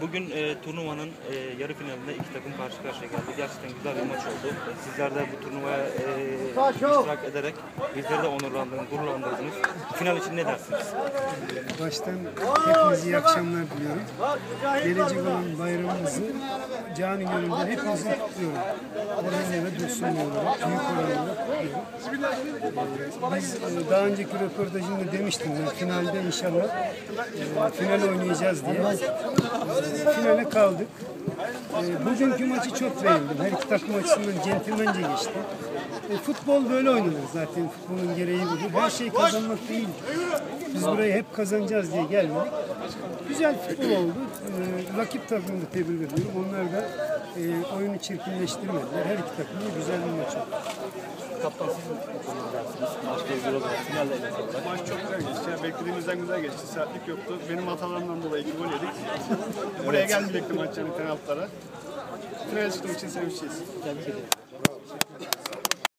Bugün e, turnuvanın e, yarı finalinde iki takım karşı karşıya geldi. Gerçekten güzel bir maç oldu. Sizler de bu turnuvaya e, iştirak ederek bizleri de onurlandırdınız, gururlandırdınız. Final için ne dersiniz? Baştan hepinize iyi akşamlar diliyorum. Gelecek olan bayramımızı cani gönülden hepinizi kutluyorum. Orhan'la ve Dursun'la olarak, büyük oranla kutluyorum. Biz e, daha önceki röportajımda demiştim ben finalde inşallah e, final oynayacağız diye. E, Finale kaldık. E, Bugünkü maçı çok beğendim. Her iki takım açısından centilmence geçti. Futbol böyle oynanır zaten. Futbolun gereği budur. Her şey kazanmak değil. Biz burayı hep kazanacağız diye gelmedik. Güzel futbol oldu. E, rakip takımını da tebrik ediyorum. Onlar da oyunu çirkinleştirmediler. Her iki takım da güzel bir maç oldu. Kaptan siz olarak finalde elinize olarak. Maç çok güzel geçti. Yani beklediğimizden güzel geçti. Sertlik yoktu. Benim hatalarımdan dolayı iki gol yedik. Buraya gelmeyecekti maç yani penaltılara. Finale çıktığım için sevinçliyiz. Tebrik ederim.